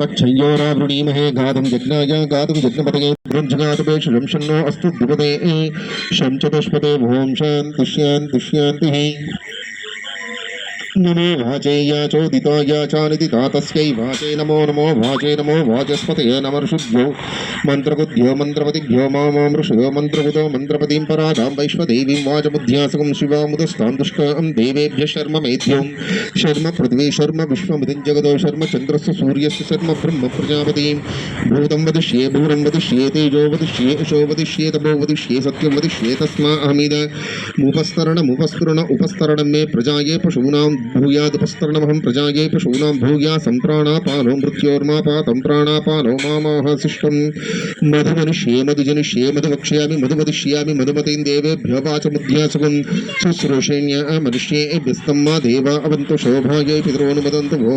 वक्षय्योरावृणीमहे गातुं यज्ञाय गातुं यज्ञपतये गृञ्जगातुपेक्षुषं शन्नो अस्तु द्विपदे शं चतुष्पदे भों शान्ति शान्तिः नमो वाचेय चोदिताय तस्यै वाचे नमो नमो वाचे नमो वाचस्पतये नमर्षुभ्यो मन्त्रबुद्ध्यो मन्त्रपतिभ्यो मामामृषयो मन्त्रबुधो मन्त्रपतिं परादां वैश्वदेवीं वाचबुद्ध्यासकं शिवामुदस्तां दुष्टां देवेभ्यः शर्म मेध्यों शर्म पृथ्वी, शर्म विश्वमिदं जगदो, शर्म चन्द्रस्य, सूर्यस्य, शर्म ब्रह्म प्रजापतिं। भूतं वदिष्ये, भूरं वदिष्ये, तेजो वदिष्ये, यशो वदिष्ये, तपो वदिष्ये, सत्यं वदिष्ये, तस्मा अहमिदमुपस्तरणमुपस्फुरण उपस्तरणं मे प्रजाये पशूनां भूयादुपस्तरणमहं प्रजाये पशूनां भूया सम्प्राणापानो मृत्योर्मापातं प्राणापानो मामाह शिष्टं मधुमनुष्ये मधुजनिष्ये मधुवक्ष्यामि मधुवदिष्यामि मधुमतीं देवेभ्यो मुद्यासुकं शुश्रूषेण्य मनुष्येभ्यस्तं मा देवा अवन्तु शोभायै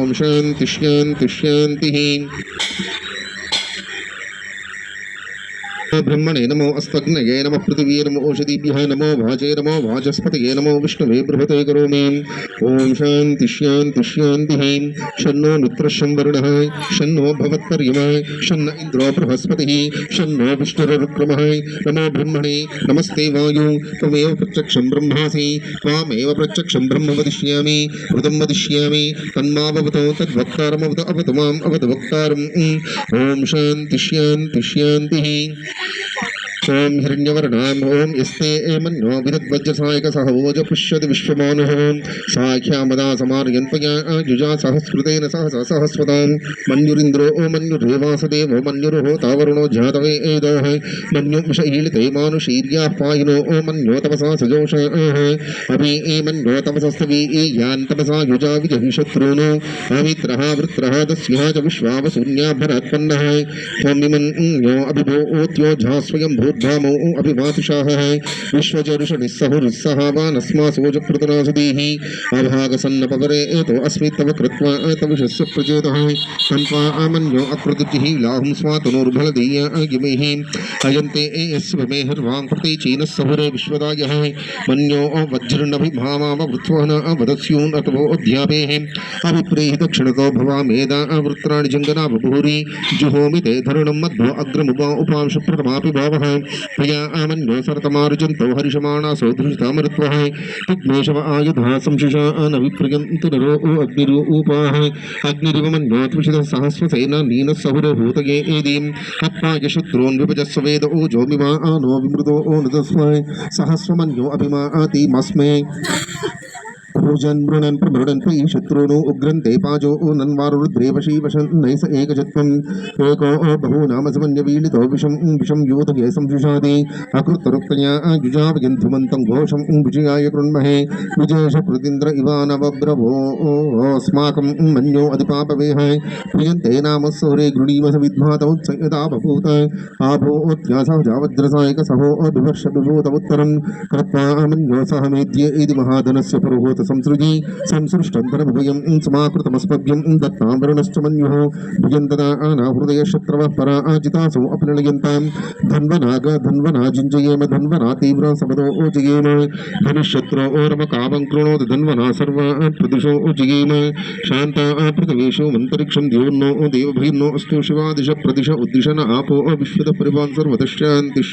ॐ शान्ति शान्ति, शान्तिः। ब्रह्मणे नमो अस्त्वग्नये नमः पृथिवी नमो ओषधीभ्यः नमो वाचे, नमो वाचस्पतये, नमो विष्णवे बृहते करोमि। ॐ शान्ति शान्ति, शान्तिः। शन्नो मित्रशं वरुणः शन्नो भवत्पर्यमा, शन्न इन्द्रो बृहस्पतिः, शन्नो विष्णुरुक्रमः। नमो ब्रह्मणे, नमस्ते वायु, त्वमेव प्रत्यक्षं ब्रह्मासि। त्वामेव प्रत्यक्षं ब्रह्म वदिष्यामि, ऋतं वदिष्यामि। तन्माववतो तद्वक्तारमवत, अवतु माम् अवतु वक्तारम्। ॐ शान्ति शान्ति, शान्तिः। Beautiful. ॐ हिरण्यवर्णाम् ॐ यस्ते एमन्यो विदद्वज्रसायक सह ओज पुष्यति विश्वमानुः साख्यामदा समार्यन्त्वया युजा सहस्कृतेन सहस सहस्वतां मन्युरिन्द्रो ओ मन्युरेवासदेवो मन्युरुहो तावरुणो जातवे एदोः मन्यु विषईलिते मानुषीर्याः पायिनो ओ मन्यो तपसा सजोष अभि एमन्यो तपसस्तवी यान् तपसा युजा विजहिशत्रूनो अमित्रः वृत्रः दस्यः च विश्वावशून्याभरात्पन्नः त्वमिमन्यो अभिभूत्यो झा भूद्धामो अभिमातुषाः विश्वचरुषनिस्सहुरिस्सहावानस्मासोजप्रतनासुदीः अभागसन्नपवरे एतो अस्मि तव कृत्वा तविषस्य प्रचेतः आमन्यो लाहुं अयन्ते भमेहिर्वां कृते विश्वदायः मन्यो वज्रनभिभामावृत्वः वदस्यून् अथवो अध्यापेः अभिप्रेहि दक्षिणतो भवामेदा वृत्राणि जङ्गना बभूरि जुहोमि ते धरुणं मध्वो अग्रमुपा उपांश प्रथमापि भावः। प्रिया आमन्यो सरतमारुजन्तो हरिषमाणा सौधृषितामृत्वः विघ्नेशव आयुधा संशिषा न विप्रियन्तु नरो अग्निरूपाः। अग्निरिव मन्यो त्रिषितः सहस्रसेना नीनः सहुरभूतये एदीम्। अप्पाय शत्रून् विभजस्व वेद ओजोमिमा नो विमृतो ओ नृतस्मै सहस्रमन्यो अभिमातीमस्मै भुजन् मृणन् प्रमृडन् त्वयि शत्रूणो उग्रन्ते पाजो नन्वारुद्रेव शीवशन् नैस एकजत्वम् एको बहूनाम समन्यवीलितो विषं विषं योधये संशुषादि अकृतरुक्तया विजयाय कृण्महे मन्यो प्रियन्ते नाम सौरे गृणीमस विद्मातौ संयता बभूत कृत्वा मन्यो सह मेद्ये इति महाधनस्य संसृजी संसृष्टन्तरभुजं समाकृतमस्मभ्यं दत्तावरुणश्च मन्युः। भुजं तदा आनाहृदयशत्रवः परा आजितासौ अपनिलयन्तां धन्वनाग धन्वना जिञ्जयेम धन्वना तीव्र समदो ओजयेम। धनुशत्रो ओरमकामं कृणोति धन्वना सर्वा प्रदिशो ओजयेम। शान्ता पृथ्वीषु मन्तरिक्षं द्योर्नो देवभीर्नो अस्तु शिवादिश प्रदिश उद्दिशन आपो विश्वत परिवान् सर्वतः शान्ति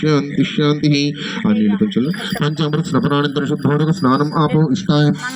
शान्ति आनीलितं चल पञ्चामृत स्नपनानन्तरं शुद्धोदक स्नानम् आपो इष्टाय।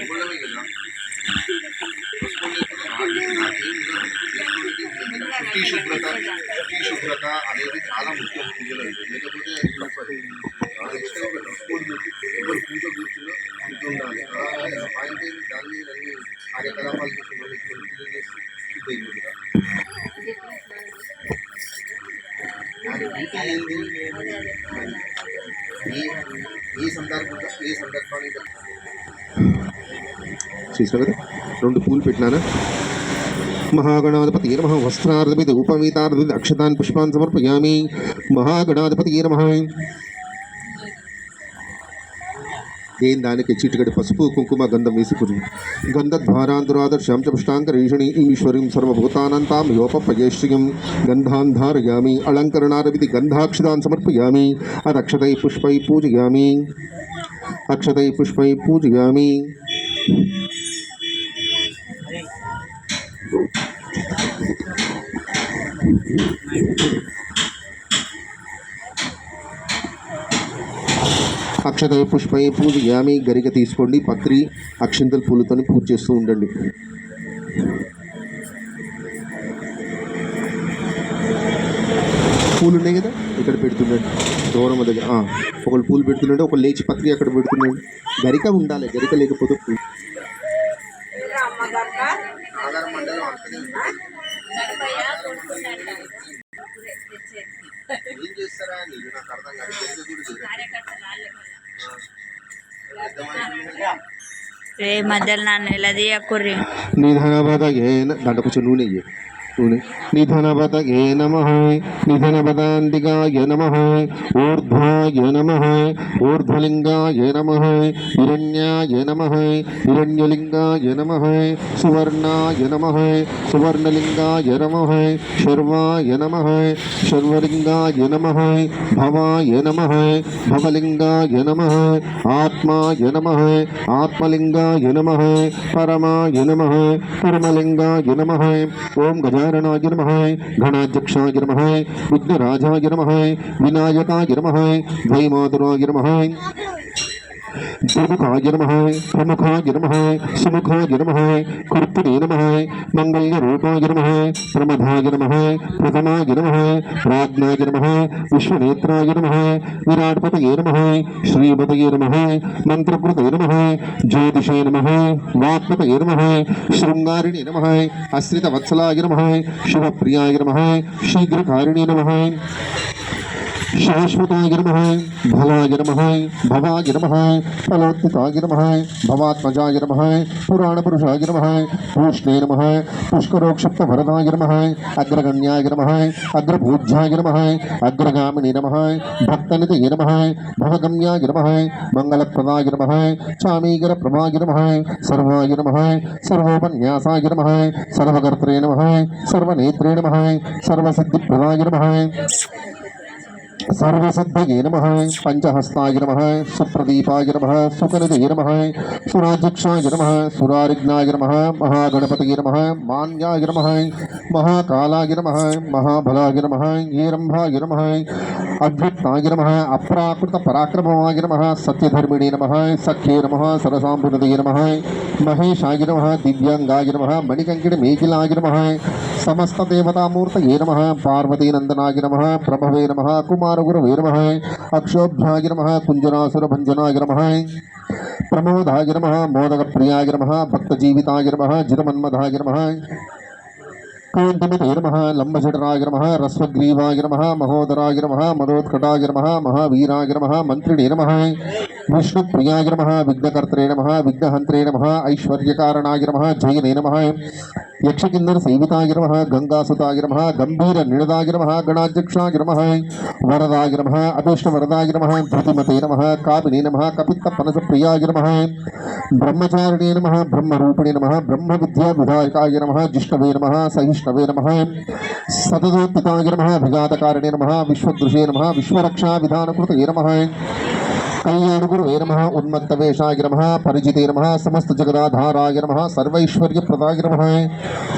ఇవ్వడమే కదా డ్రెస్ కోడ్ లేకపోతే నాకు నాకేం శుద్ధి శుభ్రత శుద్ధి శుభ్రత అనేది చాలా ముఖ్యం పూజలో లేకపోతే తప్పదు నెక్స్ట్ ఒక డ్రెస్ కోడ్ పెట్టి ఎవరు పూజ కూర్చున్నా శుద్ధి ఉండాలి పాయింట్ ఏంటి దాన్ని అన్ని కార్యకలాపాలు చేసి మళ్ళీ పూజ చేసి శుద్ధి అయిపోతుంది దాని డ్యూటీ ఏంది ఈ ఈ సందర్భంగా ఈ సందర్భానికి చేసినావు రెండు పూలు పెట్టినానా? మహాగణాధిపతి నమ. వస్త్రార్థమిత ఉపవీతార్థమిత అక్షతాన్ పుష్పాన్ సమర్పయామి. మహాగణాధిపతి నమ. ఏం దానికి చిటికడి పసుపు కుంకుమ గంధం వేసుకుని? గంధద్వారాంతురాదర్శ్యాం చ పుష్టాంకరీషిణి ఈశ్వరీం సర్వభూతానంతాం యోపపజేశ్రియం గంధాన్ ధారయామి. అలంకరణారవితి గంధాక్షతాన్ సమర్పయామి. అదక్షతై పుష్పై పూజయామి. అక్షతై పుష్పై పూజయామి. అక్షత పుష్పై పూజయామి గరిక తీసుకోండి. పత్రి అక్షింతల పూలతో పూజ చేస్తూ ఉండండి. పూలు ఉన్నాయి కదా ఇక్కడ పెడుతున్నాడు. దూరం దగ్గర ఒకళ్ళు పూలు పెడుతున్నాడు ఒకళ్ళు లేచి పత్రి అక్కడ పెడుతున్నాడు. గరిక ఉండాలి గరిక లేకపోతే పూలు. ಏ ಮೊದಲು ನಾನು ಎಲ್ಲದೇ ಹಾಕೋರಿ ನೀನು ಹಣ ಬಾದಾಗೆ ದಂಡ ಕುಚ್ಚು ನೂನೆಗೆ वस्तुने नम निधन निधनपदान्तिकाय नम ऊर्धा नम, ऊर्ध्वलिङ्गाय नम हिण्याय नम हिण्यलिंगाय नम सुवर्णा नम सुवर्णलिंगाय नम, शर्वाय नम शर्विंगा नम, भवाय नम भवलिंगाय नम, आत्माय नम, आत्मलिङ्गाय नम, परमाय नम, परमलिङ्गाय नम। ओं गजा चरणागिर्महाय घणाध्यक्षागिर्महाय विघ्नराजागिर्महाय विनायकागिर्महाय द्वैमातुरागिर्महाय दुर्मुखाय नमः प्रमुखाय नमः सुमुखाय नमः कर्तने नमः मङ्गल्यरूपाय नमः प्रमदाय नमः प्रथमाय नमः ज्योतिषे नमः वात्मतये नमः शृङ्गारिणे नमः आश्रितवत्सलाय नमः शुभप्रियाय नमः शीघ्रकारिणे शाश्वतागिर्मः भवागिर्मः भवागिर्मः फलोत्थितागिर्मः भवात्मजागिर्मः पुराणपुरुषागिर्मः पूष्णेर्मः पुष्करोक्षिप्तभरतागिर्मः अग्रगण्यागिर्मः अग्रपूज्यागिर्मः अग्रगामिनीर्मः भक्तनितिगिर्मः भवगम्यागिर्मः मङ्गलप्रदागिर्मः चामीगिरप्रभागिर्मः सर्वागिर्मः सर्वोपन्यासागिर्मः सर्वकर्त्रे नमः सर्वनेत्रे नमः सर्वसिद्धिप्रदागिर्मः सर्वसिद्धये नमः। पञ्चहस्ताय नमः। सुप्रदीपाय नमः। सुकनिधये नमः। सुराजिक्षाय नमः। सुरारिज्ञाय नमः। महागणपतये नमः। मान्याय नमः। महाकालाय नमः। महाबलाय नमः। ईरम्भाय नमः। अद्भुताय नमः। अप्राकृतपराक्रमाय नमः। सत्यधर्मिणे नमः। सख्ये नमः। सरसाम्प्रदये नमः। महेशाय नमः। दिव्याङ्गाय नमः। मणिकङ्किणमेखिलाय नमः। समस्त देवतामूर्त ये नम। पार्वती नंदना नम, प्रभवे नमः, कुमारगुरवे नमः, अक्षोभ्याय नमः, कुञ्जनासुरभञ्जनाय नमः, प्रमोदाय नमः, मोदकप्रियाय नमः, भक्तजीविताय नमः जितमन्मधाय नमः नम नमः, लम्बजटराय नम, रस्वग्रीवाय नम, महोदराय नमः, मदोत्कटाय नमः, महावीराय नमः, मन्त्रिणे नमः, विष्णुप्रियाय नमः, विघ्नकर्त्रे नमः, विघ्नहन्त्रे नमः, ऐश्वर्यकारणाय नमः, जयने नम। यक्षकिंदर सैविताग्रम गंगासुताग्रम गंभीर निणदाग्रम गणाध्यक्षाग्रम वरदाग्रम अभीष्ट वरदाग्रम धृतिमते नम कामी नम कपितनस प्रियाग्रम ब्रह्मचारिणे नम ब्रह्मणे नम ब्रह्म विद्या विधायकाग्रम जिष्णवे नम, सहिष्णवे नम सतोत्ताग्रम अभिजातकारिणे नम विश्वदृशे नम विश्वरक्षा विधानकृत नम కళ్యాణగురు వేరమ ఉన్మత్త వేషాయ నమ పరిచితే నమ సమస్త జగదాధారాయ నమ సర్వైశ్వర్య ప్రదాగి నమ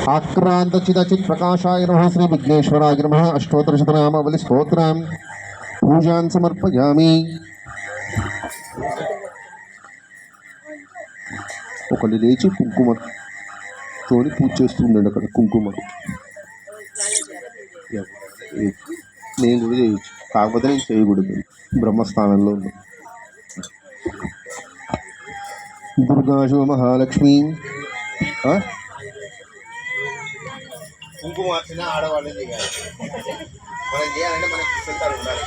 ఆక్రాంత చిదచిత్ ప్రకాశాయ నమ శ్రీ విఘ్నేశ్వరాయ నమ అష్టోత్తరశతనామావళి స్తోత్రం. పూజాన్ సమర్పయామి. ఒకళ్ళు లేచి కుంకుమ తోని పూజ చేస్తుండండి అక్కడ కుంకుమ. నేను కూడా చేయొచ్చు. కాకపోతే నేను చేయకూడదు. బ్రహ్మస్థానంలో ఉన్నాను. దుర్గాశు మహాలక్ష్మి. కుంకుమ వచ్చిన ఆడవాళ్ళది మనం చేయాలంటే మనకి సిద్ధాలు ఉండాలి.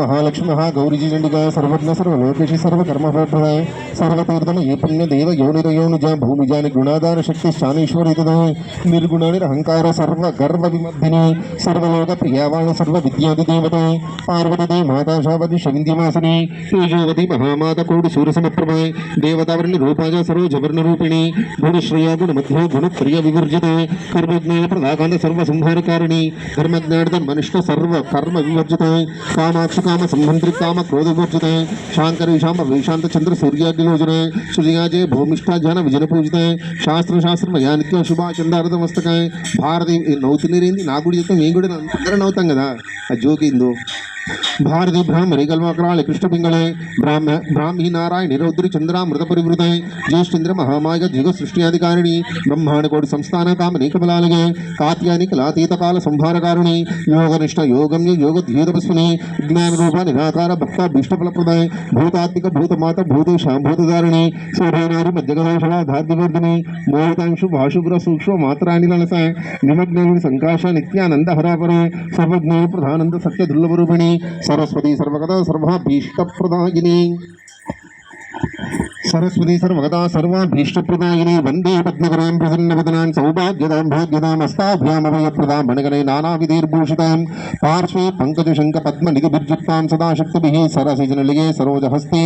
మహాలక్ష్మి గౌరీజీ రెండుగా సర్వజ్ఞ సర్వలోకేషి సర్వకర్మ ప్రధాయ सर्वलोकेशी सर्वकर्म फलप्रदाय सर्वतीर्थम ये पुण्य देव योनिरयोनिज भूमिजानि गुणाधार शक्ति तदय निर्गुण निरहंकार सर्व गर्व विमर्दिनी, सर्वलोक प्रियावाण सर्व विद्यादि देवते, पार्वती देवी माता, शावती शविंद्यमासनी तेजोवती महामाता, कोटि, सूर्य समप्रभाय देवतावर्ण रूपाज सरोजवर्ण रूपिणी, गुणश्रेया, गुणमध्य, गुणप्रिय विवर्जिते, कर्मज्ञान, प्रदाकांत सर्व संहारकारिणी धर्मज्ञान धर्मनिष्ठ सर्व कर्म विवर्जिते, कामाक्ष काम संबंधित काम क्रोध विवर्जिते शांकर शाम वेशांत चंद्र सूर्याग्निलोचने सुजयाजय भूमिष्ठा जन विजन पूजिते శాస్త్ర శాస్త్రమయ్యా నిత్యం శుభ చందారద మస్తకాయ భారతి నవ్వుతున్నరేంది నా గుడి చెప్తే మేము కూడా అందరం నవ్వుతాం కదా ఆ జోకిందో भारती ब्रह्म रिगलमकरा कृष्ण पिंगले ब्राह्म ब्राह्मी नारायण निरौद्री चंद्र मृत परिवृत ज्येष्ठिंद्र महामायक जीव सृष्टियाधिकारिणी ब्रह्मांड संस्थान काम नीकमलाले कायनिकलातीत काल संहारकारिणी योगनिष्ठ, योगम्य योग धीतपस्विनी ज्ञान रूप निराकार, भक्त भीष्ट फलप्रदाय भूतात्मिक, भूतमात भूतेशाभूतधारिणी सूर्यनारी मध्यगणेशा धार्मिकर्दिनी मोहितांशु भाषुग्र सूक्ष्म, मात्राणि लस निमग्न संकाश नित्यानंद हरापरे, सर्वज्ञ प्रधानंद सत्य दुर्लभ रूपिणी स सरस्वती सर्वकदा सर्वाभीष्टप्रदायिनी। सरस्वती सर्वगता सर्वाभीष्टप्रदायिनी वंदे पद्मकरां प्रसन्नवदनां सौभाग्यदां भाग्यदां भाग्यदामस्ताभ्यामभयप्रदां मणगणे नानाविधिर्भूषितां पार्श्वे पङ्कजशङ्कपद्मनिधिभिर्युक्तां सदाशक्तिभिः सरसिजनलिगे सरोजहस्ते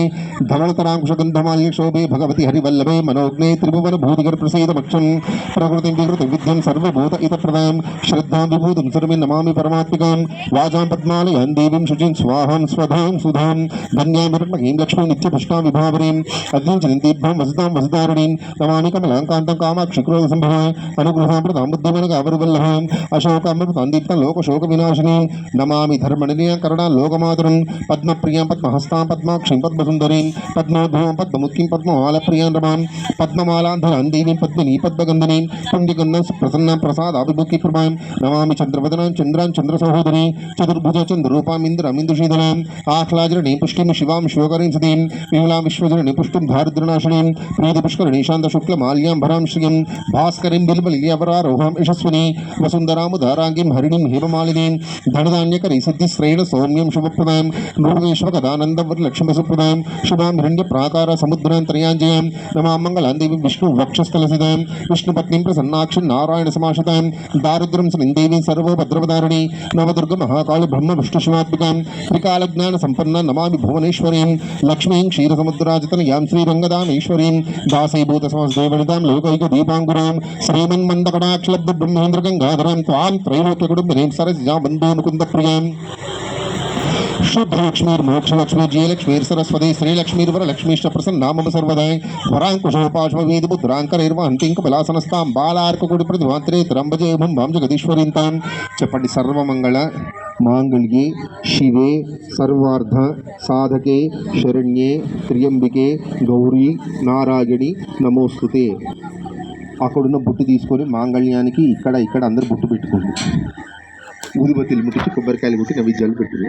धवलतराङ्कुशगन्धमाल्य शोभे भगवति हरिवल्लभे मनोग्ने त्रिभुवनभूतिगर्प्रसीदमक्षं प्रकृतिं विकृतिविद्यं सर्वभूत इतप्रदां श्रद्धां विभूतिं सर्वे नमामि परमात्मिकां वाजां पद्मालयां देवीं शुचिं स्वाहां स्वधां सुधां धन्यां लक्ष्मीं नित्यपुष्टां विभावरीं चक्रं जयन्तीभ्यां वसतां वसतारुणीं नमामि कमलाङ्कान्तं कामाक्षिक्रोधसम्भवाय अनुगृहामृतां बुद्धिमनकावरुवल्लभाम् अशोकामृतान्दीप्तं लोकशोकविनाशिनीं पद्म धर्मनिलयां करुणां लोकमातुरं पद्मप्रियाँ पद्महस्तां पद्माक्षीं पद्मसुन्दरीं पद्मोद्भवां पद्ममुखीं पद्ममालप्रियाँ रमां पद्ममालान्धरां देवीं प्रसन्न प्रसाद पुण्यगन्धां प्रभा नमा चंद्रवदना चन्द्रवदनां चंद्र सहोदरी चतुर्भुज चन्द्ररूपामिन्द्रमिन्दुशीधनाम् आह्लाजरणि पुष्टिं शिवाम शिवकरी सदी विमला विश्वजरणि पुष्टिं भारद्रणाशिनीं प्रीतिपुष्करणीशान्तशुक्लमाल्यां भरां श्रियं भास्कर बिल्बलीयापरारोहां यशस्विनी मुदारांगी हरिणीं, हेममालिनीं धनधान्यक सिद्धिश्रेण सौम्यं शुभप्रदां मृगेश्वकदानन्दवरलक्ष्मीसुप्रदां शुभां हिरण्यप्राकारसमुद्रान्तर्याञ्जयां नमां मङ्गलान्देवीं विष्णुवक्षस्थलसिदां विष्णुपत्नीं प्रसन्नाक्षिं नारायणसमाश्रितां दारिद्र्यं सलिन्देवीं सर्वभद्रवदारिणी नवदुर्गमहाकालब्रह्मविष्णुशिवात्मिकां त्रिकालज्ञानसम्पन्ना नमामि भुवनेश्वरीं, लक्ष्मीं क्षीरसमुद्राजतनयां श्री శ్రీరంగదాం ఈశ్వరీం దాసీభూత సమస్దేవనితాం లోకైక దీపాంకురాం శ్రీమన్మందకటాక్షలబ్ధ బ్రహ్మేంద్ర గంగాధరాం త్వాం త్రైలోక్యకుడు కుటుంబరీం సరసిజా బంధు ప్రియాం వృషభలక్ష్మీర్ మోక్షలక్ష్మీ జయలక్ష్మీర్ సరస్వతి శ్రీలక్ష్మీర్ వర లక్ష్మీష్ట ప్రసన్న నామ సర్వదాయ వరాంకుశోపాశ్వ వేది బుద్ధురాంకర ఇర్వ హంతింక బలాసనస్తాం బాలార్కుడి ప్రతిభాంత్రే త్రంబజయభం వంశ గదీశ్వరింతాన్ చెప్పండి సర్వమంగళ మాంగళ్యే శివే సర్వార్ధ సాధకే శరణ్యే త్ర్యంబికే గౌరీ నారాయణి నమోస్తుతే. అక్కడున్న బుట్టు తీసుకొని మాంగళ్యానికి ఇక్కడ ఇక్కడ అందరు బుట్టు పెట్టుకోండి. ఊదిబత్తిలు ముట్టించి కొబ్బరికాయలు ముట్టి నవీజాలు పెట్టుకు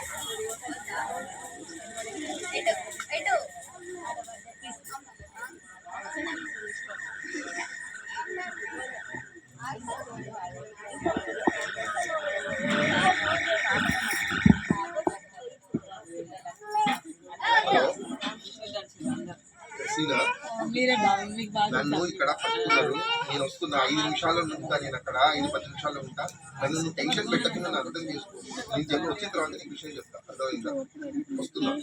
నన్ను ఇక్కడ పట్టుకున్నారు. నేను వస్తున్నా. ఐదు నిమిషాల్లో ఉంటా నేను అక్కడ ఐదు పది నిమిషాల్లో ఉంటా. నన్ను నువ్వు టెన్షన్ పెట్టకుండా నన్ను అర్థం చేసుకో. నేను చెప్పి వచ్చిన తర్వాత నీకు విషయం చెప్తా. అర్థమైందా? వస్తున్నా.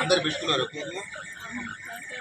అందరు పెట్టుకున్నారు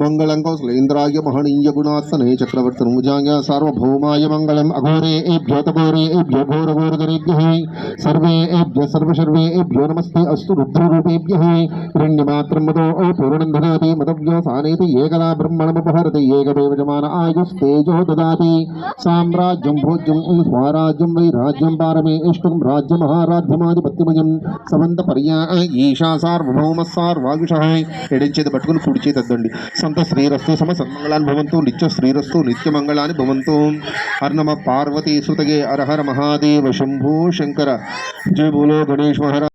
మంగళం కౌశలేంద్రాయ మహనీయ గుణాత్మనే చక్రవర్తనుజాయ సార్వభౌమాయ మంగళం అఘోరే ఏభ్యో తఘోరే ఏభ్యో ఘోర ఘోరగరేభ్య సర్వే ఏభ్య సర్వశర్వే ఏభ్యో నమస్తే అస్తు రుద్రరూపేభ్య హిరణ్యమాత్రం మదో పూర్ణం దదాతి మదవ్యో సానేతి ఏకదా బ్రహ్మణముపహరతి ఏకదేవ జమాన ఆయుస్తేజో దదాతి సామ్రాజ్యం భోజ్యం స్వరాజ్యం వై రాజ్యం పారమే ఇష్టం రాజ్య మహారాజ్యమాధిపత్యమయం సమంత పర్యా ఈశా సార్వభౌమ సార్వాయుష ఎడించేది పట్టుకుని కుడి చేతి అద్దండి సంత శ్రీరస్తు సమ సన్మంగళాన్ని భవంతు నిత్య శ్రీరస్తు నిత్యమంగళాన్ని భవంతు. హర్నమ పార్వతీ సుతగే అరహర మహాదేవ శంభో శంకర. జయ బోలో గణేష్ మహారాజ్.